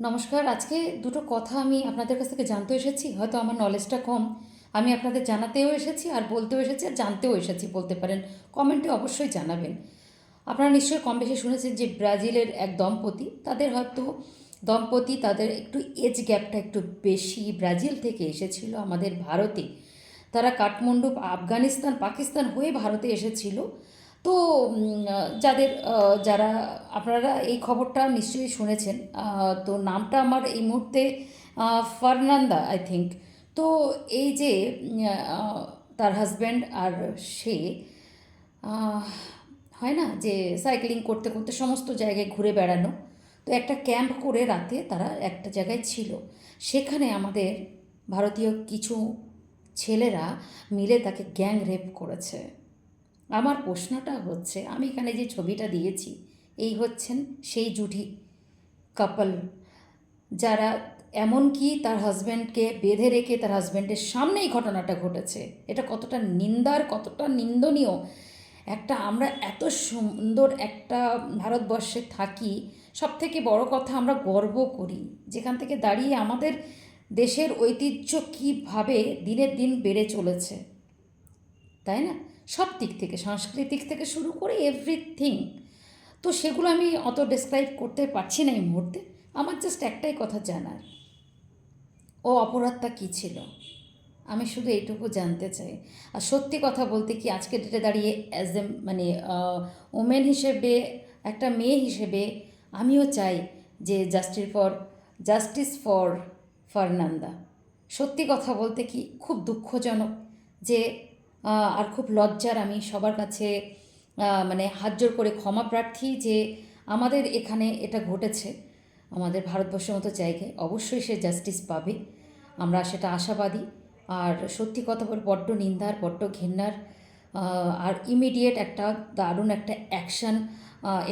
নমস্কার, আজকে দুটো কথা আমি আপনাদের কাছ থেকে জানতে এসেছি। হয়তো আমার নলেজটা কম। আমি আপনাদের জানাতেও এসেছি আর বলতেও এসেছি আর জানতেও এসেছি, বলতে পারেন। কমেন্টে অবশ্যই জানাবেন। আপনারা নিশ্চয়ই কম বেশি শুনেছেন যে ব্রাজিলের এক দম্পতি, তাদের হয়তো দম্পতি তাদের একটু এজ গ্যাপটা একটু বেশি ব্রাজিল থেকে এসেছিল আমাদের ভারতে। তারা কাঠমান্ডু, আফগানিস্তান, পাকিস্তান হয়ে ভারতে এসেছিল। তো যাদের যারা, আপনারা এই খবরটা নিশ্চয়ই শুনেছেন তো নামটা আমার এই মুহূর্তে ফার্নান্দা আই থিঙ্ক তো এই যে তার হাজব্যান্ড আর সে হয় না যে সাইক্লিং করতে করতে সমস্ত জায়গায় ঘুরে বেড়ানো, তো একটা ক্যাম্প করে রাতে তারা একটা জায়গায় ছিল। সেখানে আমাদের ভারতীয় কিছু ছেলেরা মিলে তাকে গ্যাং রেপ করেছে। আমার প্রশ্নটা হচ্ছে, আমি এখানে যে ছবিটা দিয়েছি, এই হচ্ছেন সেই জুটি কাপল যারা এমনকি তার হাজব্যান্ডকে বেঁধে রেখে তার হাজব্যান্ডের সামনেই ঘটনাটা ঘটেছে। এটা কতটা নিন্দার, কতটা নিন্দনীয়? একটা আমরা এত সুন্দর একটা ভারতবর্ষে থাকি সব থেকে বড় কথা আমরা গর্ব করি। যেখান থেকে দাঁড়িয়ে আমাদের দেশের ঐতিহ্য কীভাবে দিনের দিন বেড়ে চলেছে। তাই না? সব দিক থেকে, সাংস্কৃতিক থেকে শুরু করে এভরিথিং তো সেগুলো আমি অত ডেসক্রাইব করতে পারছি না এই মুহূর্তে। আমার জাস্ট একটাই কথা জানার। ও অপরাধটা কী ছিল? আমি শুধু এইটুকু জানতে চাই। আর সত্যি কথা বলতে কি, আজকে ডেটে দাঁড়িয়ে অ্যাজ এ মানে ওমেন হিসেবে, একটা মেয়ে হিসেবে আমিও চাই যে justice for justice for Fernanda. সত্যি কথা বলতে কি, খুব দুঃখজনক যে আর খুব লজ্জার আমি সবার কাছে মানে হাত জোর করে ক্ষমা প্রার্থী যে আমাদের এখানে এটা ঘটেছে, আমাদের ভারতবর্ষের মতো জায়গায়। অবশ্যই সে জাস্টিস পাবে। আমরা সেটা আশাবাদী। আর সত্যি কথা বল, বড্ড নিন্দার, বড্ড ঘেন্নার আর ইমিডিয়েট একটা দারুণ একটা অ্যাকশান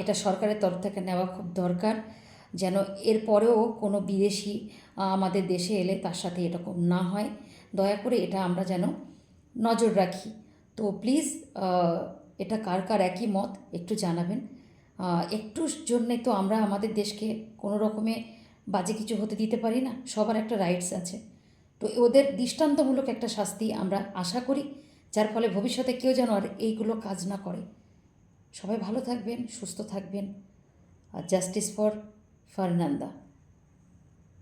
এটা সরকারের তরফ থেকে নেওয়া খুব দরকার। যেন এরপরেও কোনো বিদেশি আমাদের দেশে এলে তার সাথে এরকম না হয়। দয়া করে এটা আমরা যেন নজর রাখি। তো প্লিজ এটা কার কার একই মত একটু জানাবেন। আহ, একটুর জন্যে তো আমরা আমাদের দেশকে কোনো রকমে বাজে কিছু হতে দিতে পারি না সবার একটা রাইটস আছে। তো ওদের দৃষ্টান্তমূলক একটা শাস্তি আমরা আশা করি যার ফলে ভবিষ্যতে কেউ যেন আর এইগুলো কাজ না করে। সবাই ভালো থাকবেন সুস্থ থাকবেন। আর জাস্টিস ফর ফার্নান্দা।